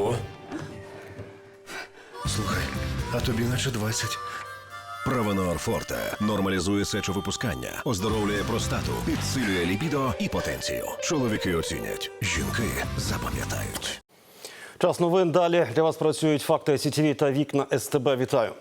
Ого. Слухай, а тобі наче 20. Правонор Форте нормалізує сечовипускання, оздоровлює простату, підсилює лібідо і потенцію. Чоловіки оцінять, жінки запам'ятають. Час новин далі. Для вас працюють факти СІТВ та вікна СТБ. Вітаю.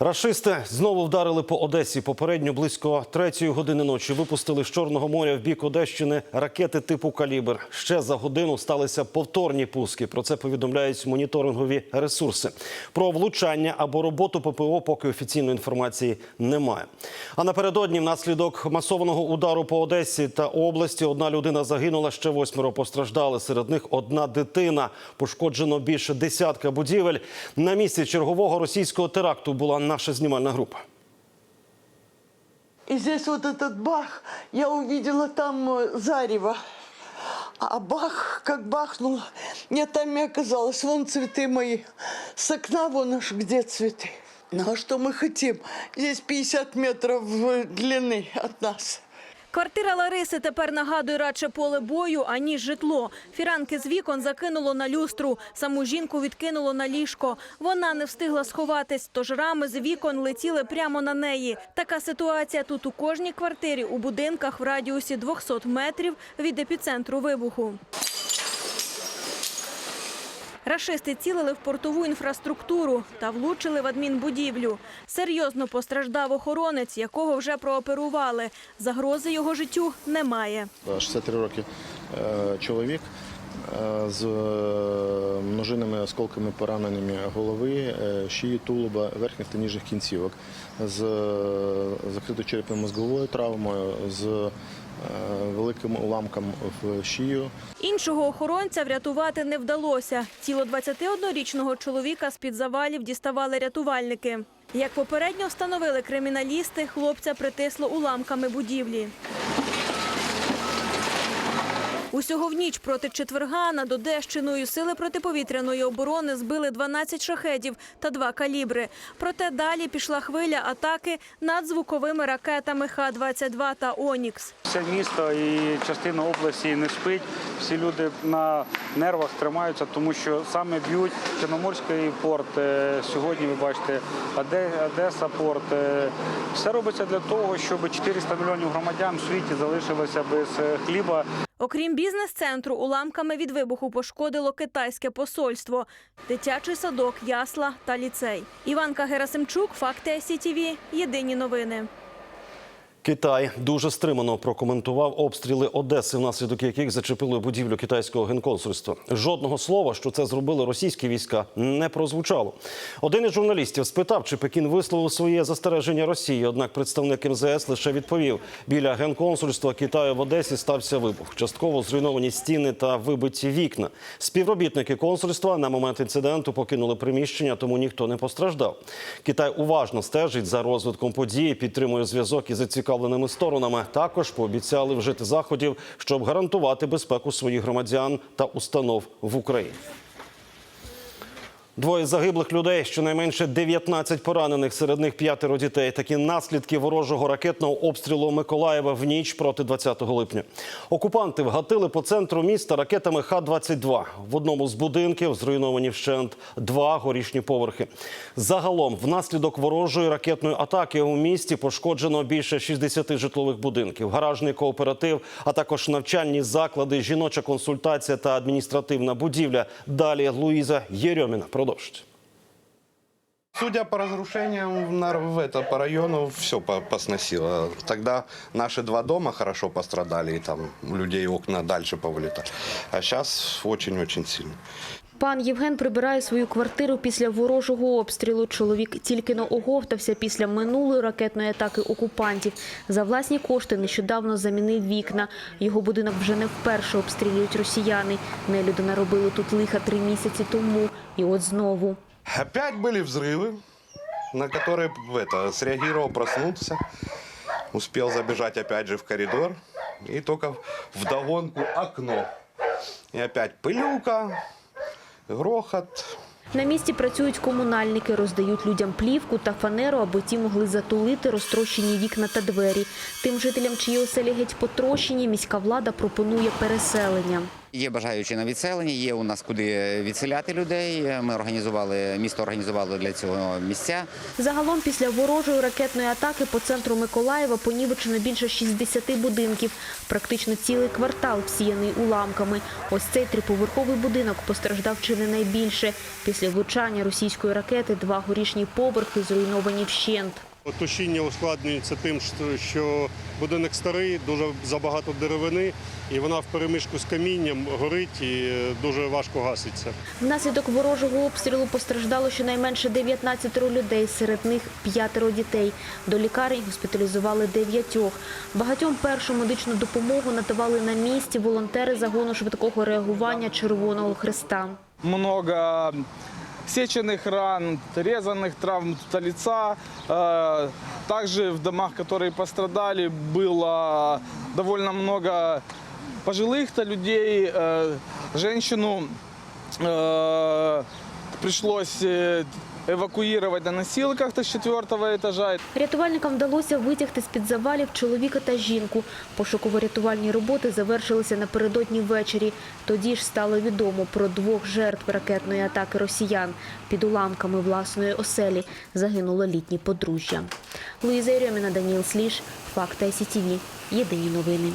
Рашисти знову вдарили по Одесі. Попередньо близько третьої години ночі випустили з Чорного моря в бік Одещини ракети типу «Калібр». Ще за годину сталися повторні пуски. Про це повідомляють моніторингові ресурси. Про влучання або роботу ППО поки офіційної інформації немає. А напередодні, внаслідок масованого удару по Одесі та області, одна людина загинула, ще восьмеро постраждали. Серед них одна дитина. Пошкоджено більше десятка будівель. На місці чергового російського теракту була наша знімальна група. И здесь вот этот бах, я увидела там э, зарево. А бах, как бахнул, я там и оказалась. Вон цветы мои. С окна вон аж где цветы. Ну а что мы хотим? Здесь 50 метров э, длины от нас. Квартира Лариси тепер нагадує радше поле бою, аніж житло. Фіранки з вікон закинуло на люстру, саму жінку відкинуло на ліжко. Вона не встигла сховатись, тож рами з вікон летіли прямо на неї. Така ситуація тут у кожній квартирі, у будинках в радіусі 200 метрів від епіцентру вибуху. Рашисти цілили в портову інфраструктуру та влучили в адмінбудівлю. Серйозно постраждав охоронець, якого вже прооперували. Загрози його життю немає. 63 роки е, чоловік е, з е, множинними осколками пораненнями голови, шиї, тулуба, верхніх та ніжних кінцівок, з закритою черепно-мозговою травмою, з великим уламком в шию. Іншого охоронця врятувати не вдалося. Тіло 21-річного чоловіка з-під завалів діставали рятувальники. Як попередньо встановили криміналісти, хлопця притисло уламками будівлі. Усього в ніч проти четверга над Одещиною сили протиповітряної оборони збили 12 шахедів та два калібри. Проте далі пішла хвиля атаки над звуковими ракетами Х-22 та «Онікс». Все місто і частина області не спить. Всі люди на нервах тримаються, тому що саме б'ють Чорноморський порт. е, Сьогодні ви бачите Оде- Одеса порт. Е, Все робиться для того, щоб 400 мільйонів громадян в світі залишилося без е, хліба. Окрім бізнес-центру, уламками від вибуху пошкодило китайське посольство, дитячий садок, ясла та ліцей. Іванка Герасимчук, Факти СІТВ, Єдині новини. Китай дуже стримано прокоментував обстріли Одеси, внаслідок яких зачепили будівлю китайського генконсульства. Жодного слова, що це зробили російські війська, не прозвучало. Один із журналістів спитав, чи Пекін висловив своє застереження Росії. Однак представник МЗС лише відповів: біля генконсульства Китаю в Одесі стався вибух. Частково зруйновані стіни та вибиті вікна. Співробітники консульства на момент інциденту покинули приміщення, тому ніхто не постраждав. Китай уважно стежить за розвитком події, підтримує зв'язок із зацікавленими сторонами. Також пообіцяли вжити заходів, щоб гарантувати безпеку своїх громадян та установ в Україні. Двоє загиблих людей, щонайменше 19 поранених, серед них п'ятеро дітей. Такі наслідки ворожого ракетного обстрілу Миколаєва в ніч проти 20 липня. Окупанти вгатили по центру міста ракетами Х-22. В одному з будинків зруйновані вщент два горішні поверхи. Загалом, внаслідок ворожої ракетної атаки у місті пошкоджено більше 60 житлових будинків, гаражний кооператив, а також навчальні заклади, жіноча консультація та адміністративна будівля. Далі Луїза Єрьоміна продовжить. Судя по разрушениям в, это, по району, все посносило. Тогда наши два дома хорошо пострадали, и там людей окна дальше повылетали. А сейчас очень-очень сильно. Пан Євген прибирає свою квартиру після ворожого обстрілу. Чоловік тільки но оговтався після минулої ракетної атаки окупантів. За власні кошти нещодавно замінив вікна. Його будинок вже не вперше обстрілюють росіяни. Нелюди наробили тут лиха три місяці тому. І от знову. Опять были взрывы, на которые в это, среагировал, проснулся. Успел забежать опять же в коридор. И только вдогонку окно. И опять пылюка, грохот. На місці працюють комунальники, роздають людям плівку та фанеру, аби ті могли затулити розтрощені вікна та двері. Тим жителям, чиї оселі геть потрощені, міська влада пропонує переселення. Є бажаючі на відселення, є у нас куди відселяти людей. Ми організували, місто організувало для цього місця. Загалом після ворожої ракетної атаки по центру Миколаєва понівечено більше 60 будинків. Практично цілий квартал всіяний уламками. Ось цей триповерховий будинок постраждав чи не найбільше. Після влучання російської ракети два горішні поверхи зруйновані вщент. Тушіння ускладнюється тим, що- будинок старий, дуже забагато деревини, і вона в перемішку з камінням горить і е, дуже важко гаситься. Внаслідок ворожого обстрілу постраждало щонайменше 19 людей, серед них п'ятеро дітей. До лікарень госпіталізували дев'ятьох. Багатьом першу медичну допомогу надавали на місці волонтери загону швидкого реагування Червоного Хреста. много сеченных ран, резанных травм лица. Э, Также в домах, которые пострадали, было довольно много пожилых-то людей. Э, Женщину э, пришлось э, эвакуировать на носилках с четвертого этажа. Рятувальникам вдалося витягти з-під завалів чоловіка та жінку. Пошуково-рятувальні роботи завершилися напередодні ввечері. Тоді ж стало відомо про двох жертв ракетної атаки росіян. Під уламками власної оселі загинуло літнє подружжя. Луїза Єрьоміна, Даніл Сліж, Факти СІТІВІ. Єдині новини.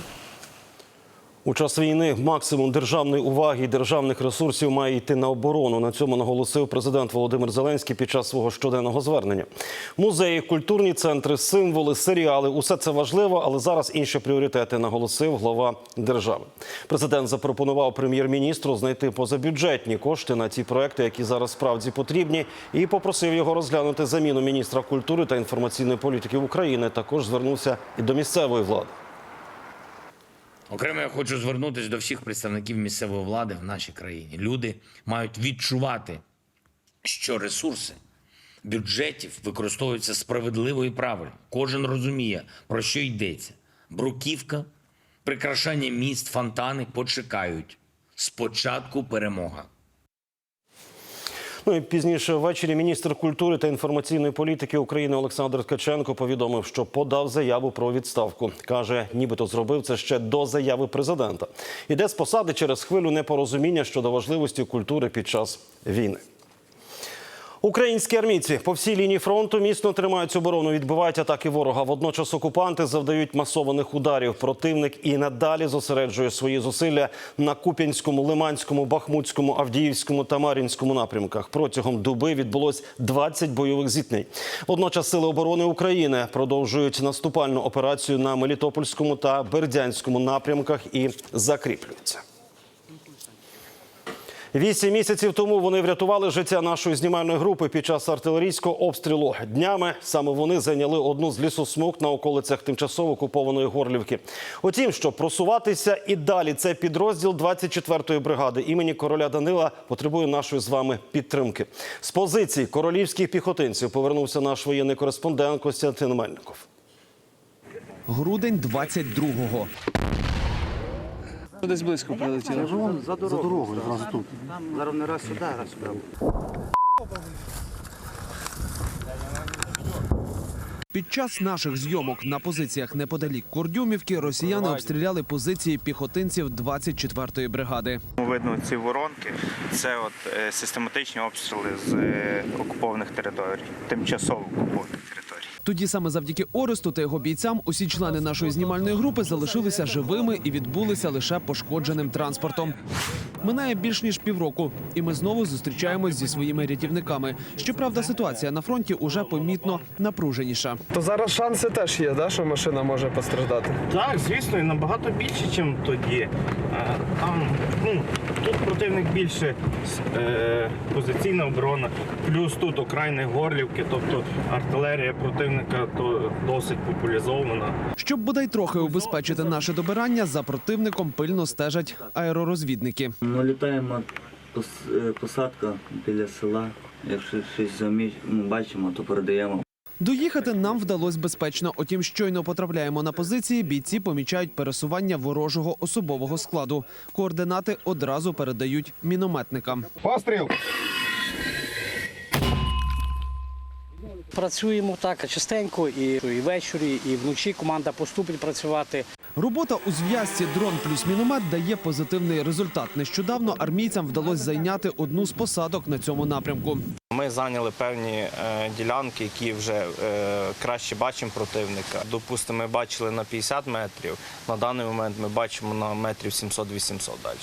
У час війни максимум державної уваги і державних ресурсів має йти на оборону. На цьому наголосив президент Володимир Зеленський під час свого щоденного звернення. Музеї, культурні центри, символи, серіали усе це важливо, але зараз інші пріоритети, наголосив глава держави. Президент запропонував прем'єр-міністру знайти позабюджетні кошти на ті проекти, які зараз справді потрібні, і попросив його розглянути заміну міністра культури та інформаційної політики України. Також звернувся і до місцевої влади. Окремо я хочу звернутися до всіх представників місцевої влади в нашій країні. Люди мають відчувати, що ресурси бюджетів використовуються справедливо і правильно. Кожен розуміє, про що йдеться. Бруківка, прикрашання міст, фонтани почекають. Спочатку перемога. Ну і пізніше ввечері міністр культури та інформаційної політики України Олександр Ткаченко повідомив, що подав заяву про відставку. каже, нібито зробив це ще до заяви президента. Іде з посади через хвилю непорозуміння щодо важливості культури під час війни. Українські армійці по всій лінії фронту міцно тримають оборону, відбивають атаки ворога. Водночас окупанти завдають масованих ударів. Противник і надалі зосереджує свої зусилля на Куп'янському, Лиманському, Бахмутському, Авдіївському та Мар'їнському напрямках. Протягом доби відбулось 20 бойових зіткнень. Водночас сили оборони України продовжують наступальну операцію на Мелітопольському та Бердянському напрямках і закріплюються. Вісім місяців тому вони врятували життя нашої знімальної групи під час артилерійського обстрілу. Днями саме вони зайняли одну з лісосмуг на околицях тимчасово окупованої Горлівки. Утім, щоб просуватися і далі, цей підрозділ 24-ї бригади імені короля Данила потребує нашої з вами підтримки. З позицій королівських піхотинців повернувся наш воєнний кореспондент Костянтин Мельников. Грудень 22-го. Десь близько прилетіло. За дорогою, одразу тут. Зараз не раз сюди, раз сюди. Під час наших зйомок на позиціях неподалік Кордюмівки росіяни обстріляли позиції піхотинців 24-ї бригади. Видно ці воронки. Це от е, систематичні обстріли з е, окупованих територій, тимчасово окупованих. Тоді саме завдяки Оресту та його бійцям усі члени нашої знімальної групи залишилися живими і відбулися лише пошкодженим транспортом. Минає більш ніж півроку, і ми знову зустрічаємось зі своїми рятівниками. Щоправда, ситуація на фронті уже помітно напруженіша. То зараз шанси теж є, да, що машина може постраждати. Так, звісно, і набагато більше, ніж тоді. Там, ну, тут противник більше е, позиційна оборона, плюс тут окраїни горлівки, тобто артилерія противника то досить популяризована. Щоб бодай трохи убезпечити наше добирання, за противником пильно стежать аеророзвідники. Ми літаємо е, посадка біля села. Якщо щось заміч... ну, бачимо, то передаємо. Доїхати нам вдалося безпечно. Утім, щойно потрапляємо на позиції. Бійці помічають пересування ворожого особового складу. Координати одразу передають мінометникам. Постріл! Працюємо так частенько і, і ввечері, і вночі команда поступить працювати. Робота у зв'язці дрон плюс міномет дає позитивний результат. Нещодавно армійцям вдалося зайняти одну з посадок на цьому напрямку. Ми зайняли певні е, ділянки, які вже е, краще бачимо противника. Допустимо, ми бачили на 50 метрів. На даний момент ми бачимо на метрів 700-800 далі.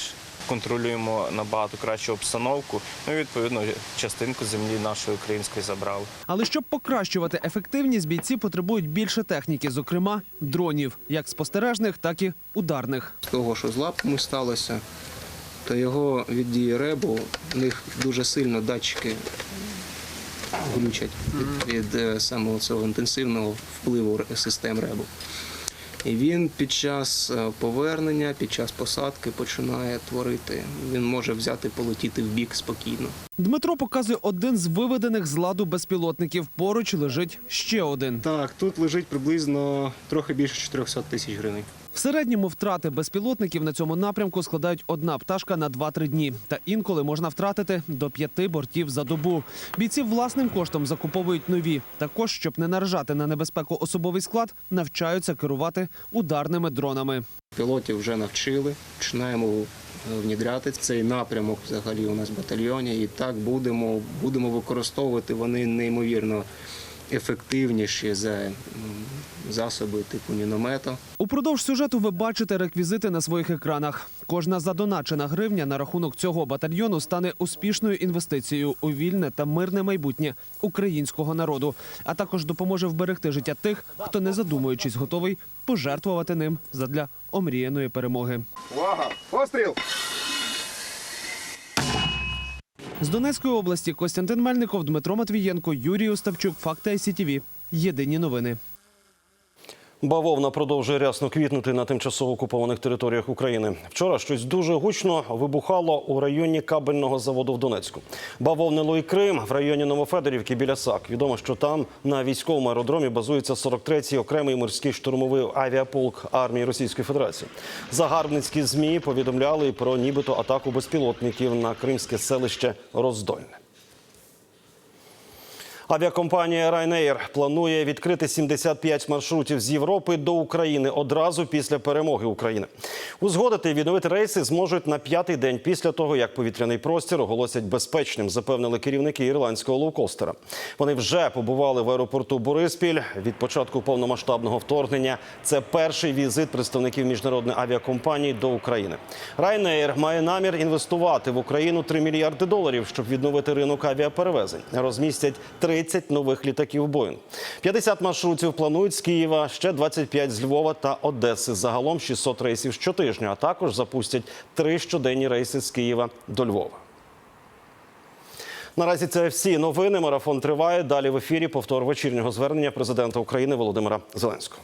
Контролюємо набагато кращу обстановку. Ну і відповідно частинку землі нашої української забрали. Але щоб покращувати ефективність, бійці потребують більше техніки, зокрема дронів, як спостережних, так і ударних. З того, що з лапами сталося, то його від дії ребу, в них дуже сильно датчики глючать від, від е, самого цього інтенсивного впливу систем ребу. І він під час е, повернення, під час посадки починає творити. Він може взяти, полетіти в бік спокійно. Дмитро показує один з виведених з ладу безпілотників. Поруч лежить ще один. Так, тут лежить приблизно трохи більше 400 тисяч гривень. В середньому втрати безпілотників на цьому напрямку складають одна пташка на 2-3 дні. Та інколи можна втратити до п'яти бортів за добу. Бійці власним коштом закуповують нові. Також, щоб не наражати на небезпеку особовий склад, навчаються керувати ударними дронами. Пілотів вже навчили, починаємо е, внідряти цей напрямок взагалі у нас в батальйоні. І так будемо, будемо використовувати вони неймовірно ефективніші за засоби типу міномета. Упродовж сюжету ви бачите реквізити на своїх екранах. Кожна задоначена гривня на рахунок цього батальйону стане успішною інвестицією у вільне та мирне майбутнє українського народу, а також допоможе вберегти життя тих, хто не задумуючись готовий пожертвувати ним задля омріяної перемоги. Увага! Постріл! З Донецької області Костянтин Мельников, Дмитро Матвієнко, Юрій Оставчук, Факти ICTV. Єдині новини. Бавовна продовжує рясно квітнути на тимчасово окупованих територіях України. Вчора щось дуже гучно вибухало у районі кабельного заводу в Донецьку. Бавовнило і Крим в районі Новофедорівки біля САК. Відомо, що там на військовому аеродромі базується 43-й окремий морський штурмовий авіаполк армії Російської Федерації. Загарбницькі змі повідомляли про нібито атаку безпілотників на кримське селище Роздольне. Авіакомпанія Ryanair планує відкрити 75 маршрутів з Європи до України одразу після перемоги України. Узгодити і відновити рейси зможуть на п'ятий день після того, як повітряний простір оголосять безпечним, запевнили керівники ірландського лоукостера. Вони вже побували в аеропорту Бориспіль від початку повномасштабного вторгнення. Це перший візит представників міжнародної авіакомпанії до України. Ryanair має намір інвестувати в Україну 3 мільярди доларів, щоб відновити ринок авіаперевезень. Розмістять 30 нових літаків Боїн. 50 маршрутів планують з Києва, ще 25 з Львова та Одеси. Загалом 600 рейсів щотижня. А також запустять три щоденні рейси з Києва до Львова. Наразі це всі новини. Марафон триває. Далі в ефірі повтор вечірнього звернення президента України Володимира Зеленського.